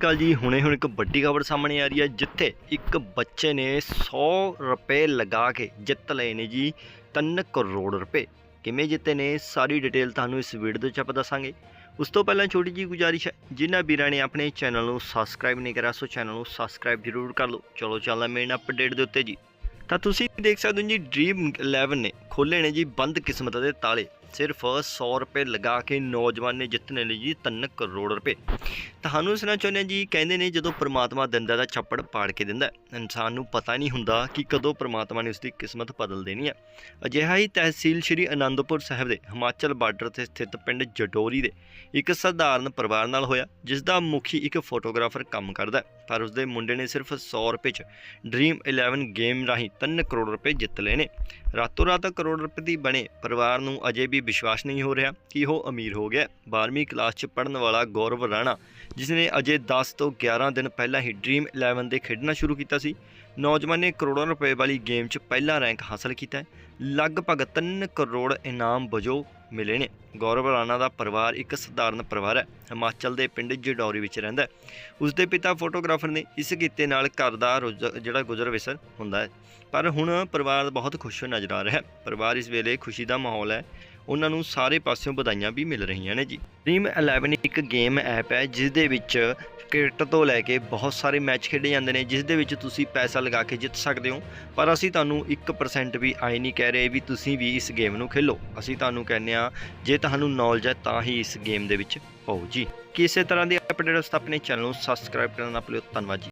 ਕੱਲ ਜੀ, ਹੁਣੇ ਹੁਣ ਇੱਕ ਵੱਡੀ ਖਬਰ ਸਾਹਮਣੇ ਆ ਰਹੀ ਹੈ, ਜਿੱਥੇ ਇੱਕ ਬੱਚੇ ਨੇ 100 ਰੁਪਏ ਲਗਾ ਕੇ ਜਿੱਤ ਲਏ ਨੇ ਜੀ 3 ਕਰੋੜ ਰੁਪਏ। ਕਿਵੇਂ ਜਿੱਤੇ ਨੇ, ਸਾਰੀ ਡਿਟੇਲ ਤੁਹਾਨੂੰ ਇਸ ਵੀਡੀਓ ਦੇ ਵਿੱਚ ਆਪਾਂ ਦੱਸਾਂਗੇ। ਉਸ ਤੋਂ ਪਹਿਲਾਂ ਛੋਟੀ ਜੀ ਗੁਜ਼ਾਰਿਸ਼ ਹੈ, ਜਿਨ੍ਹਾਂ ਵੀਰਾਂ ਨੇ ਆਪਣੇ ਚੈਨਲ ਨੂੰ ਸਬਸਕ੍ਰਾਈਬ ਨਹੀਂ ਕਰਿਆ, ਸੋ ਚੈਨਲ ਨੂੰ ਸਬਸਕ੍ਰਾਈਬ ਜ਼ਰੂਰ ਕਰ ਲਓ। ਚਲੋ, ਚੱਲਦਾ ਮੇਨ ਅਪਡੇਟ ਦੇ ਉੱਤੇ ਜੀ। ਤਾਂ ਤੁਸੀਂ ਦੇਖ ਸਕਦੇ ਹੋ ਜੀ ਡ੍ਰੀਮ 11 ਨੇ ਖੋਲ੍ਹੇ ਨੇ ਜੀ ਬੰਦ ਕਿਸਮਤ ਦੇ ਤਾਲੇ। ਸਿਰਫ 100 ਰੁਪਏ ਲਗਾ ਕੇ ਨੌਜਵਾਨ ਨੇ ਜਿੱਤਨੇ ਨੇ ਜੀ 3 ਕਰੋੜ ਰੁਪਏ। ਤੁਹਾਨੂੰ ਸੁਣਾ ਚਾਹੁੰਦੇ ਹਾਂ ਜੀ, ਕਹਿੰਦੇ ਨੇ ਜਦੋਂ ਪ੍ਰਮਾਤਮਾ ਦਿੰਦਾ ਤਾਂ ਛੱਪੜ ਪਾੜ ਕੇ ਦਿੰਦਾ ਇਨਸਾਨ ਨੂੰ ਪਤਾ ਨਹੀਂ ਹੁੰਦਾ ਕਿ ਕਦੋਂ ਪ੍ਰਮਾਤਮਾ ਨੇ ਉਸਦੀ ਕਿਸਮਤ ਬਦਲ ਦੇਣੀ ਹੈ। ਅਜਿਹਾ ਹੀ ਤਹਿਸੀਲ ਸ਼੍ਰੀ ਅਨੰਦਪੁਰ ਸਾਹਿਬ ਦੇ ਹਿਮਾਚਲ ਬਾਰਡਰ ਤੇ ਸਥਿਤ ਪਿੰਡ ਜਡੋਰੀ ਦੇ ਇੱਕ ਸਧਾਰਨ ਪਰਿਵਾਰ ਨਾਲ ਹੋਇਆ ਜਿਸ ਦਾ ਮੁਖੀ ਇੱਕ ਫੋਟੋਗ੍ਰਾਫਰ ਕੰਮ ਕਰਦਾ ਪਰ ਉਸਦੇ ਮੁੰਡੇ ਨੇ ਸਿਰਫ 100 ਰੁਪਏ 'ਚ ਡ੍ਰੀਮ 11 ਗੇਮ ਰਾਹੀਂ 3 ਕਰੋੜ ਰੁਪਏ ਜਿੱਤ ਲਏ ਨੇ। ਰਾਤੋਂ ਰਾਤ ਕਰੋੜਪਤੀ ਬਣੇ। ਪਰਿਵਾਰ ਨੂੰ ਅਜੇ ਵੀ ਵਿਸ਼ਵਾਸ ਨਹੀਂ ਹੋ ਰਿਹਾ ਕਿ ਉਹ ਅਮੀਰ ਹੋ ਗਿਆ। 12ਵੀਂ ਕਲਾਸ 'ਚ ਪੜਨ ਵਾਲਾ ਗੌਰਵ ਰਾਣਾ ਜਿਸ ਨੇ ਅਜੇ 10 ਤੋਂ 11 ਦਿਨ ਪਹਿਲਾਂ ਹੀ ਡ੍ਰੀਮ 11 ਦੇ ਖੇਡਣਾ ਸ਼ੁਰੂ ਕੀਤਾ ਸੀ ਨੌਜਵਾਨ ਨੇ ਕਰੋੜਾਂ ਰੁਪਏ ਵਾਲੀ ਗੇਮ 'ਚ ਪਹਿਲਾ ਰੈਂਕ ਹਾਸਲ ਕੀਤਾ ਹੈ। ਲਗਭਗ 3 ਕਰੋੜ ਇਨਾਮ ਵਜੋਂ ਮਿਲੇ ਨੇ। ਗੌਰਵ ਰਾਣਾ ਦਾ ਪਰਿਵਾਰ ਇੱਕ ਸਧਾਰਨ ਪਰਿਵਾਰ ਹੈ। ਹਿਮਾਚਲ ਦੇ ਪਿੰਡ ਜਡੌਰੀ ਵਿੱਚ ਰਹਿੰਦਾ ਹੈ। ਉਸ ਦੇ ਪਿਤਾ ਫੋਟੋਗ੍ਰਾਫਰ ਨੇ ਇਸ ਕਿੱਤੇ ਨਾਲ ਘਰ ਦਾ ਰੁਜ਼- ਜਿਹੜਾ ਗੁਜ਼ਰ ਬਸਰ ਹੁੰਦਾ ਹੈ। ਪਰ ਹੁਣ ਪਰਿਵਾਰ ਬਹੁਤ ਖੁਸ਼ ਨਜ਼ਰ ਆ ਰਿਹਾ ਹੈ। ਪਰਿਵਾਰ ਇਸ ਵੇਲੇ ਖੁਸ਼ੀ ਦਾ ਮਾਹੌਲ ਹੈ। ਉਹਨਾਂ ਨੂੰ ਸਾਰੇ ਪਾਸਿਓਂ ਵਧਾਈਆਂ ਵੀ ਮਿਲ ਰਹੀਆਂ ਨੇ ਜੀ। ਡ੍ਰੀਮ 11 ਇੱਕ ਗੇਮ ਐਪ ਹੈ ਜਿਸ ਦੇ ਵਿੱਚ ਕ੍ਰਿਕਟ ਤੋਂ ਲੈ ਕੇ ਬਹੁਤ ਸਾਰੇ ਮੈਚ ਖੇਡੇ ਜਾਂਦੇ ਨੇ ਜਿਸ ਦੇ ਵਿੱਚ ਤੁਸੀਂ ਪੈਸਾ ਲਗਾ ਕੇ ਜਿੱਤ ਸਕਦੇ ਹੋ। ਪਰ ਅਸੀਂ ਤੁਹਾਨੂੰ 1% ਵੀ ਆਏ ਨਹੀਂ ਕਹਿ ਰਹੇ ਵੀ ਤੁਸੀਂ ਵੀ ਇਸ ਗੇਮ ਨੂੰ ਖੇਲੋ। ਅਸੀਂ ਤੁਹਾਨੂੰ ਕਹਿੰਦੇ ਆ ਜੇ ਤੁਹਾਨੂੰ ਨੌਲੇਜ ਹੈ ਤਾਂ ਹੀ ਇਸ ਗੇਮ ਦੇ ਵਿੱਚ ਪਾਓ ਜੀ। ਕਿਸੇ ਤਰ੍ਹਾਂ ਦੀ ਅਪਡੇਟ ਤਾਂ ਆਪਣੇ ਚੈਨਲ ਨੂੰ ਸਬਸਕ੍ਰਾਈਬ ਕਰਨਾ ਨਾ ਭੁੱਲਿਓ ਧੰਨਵਾਦ ਜੀ।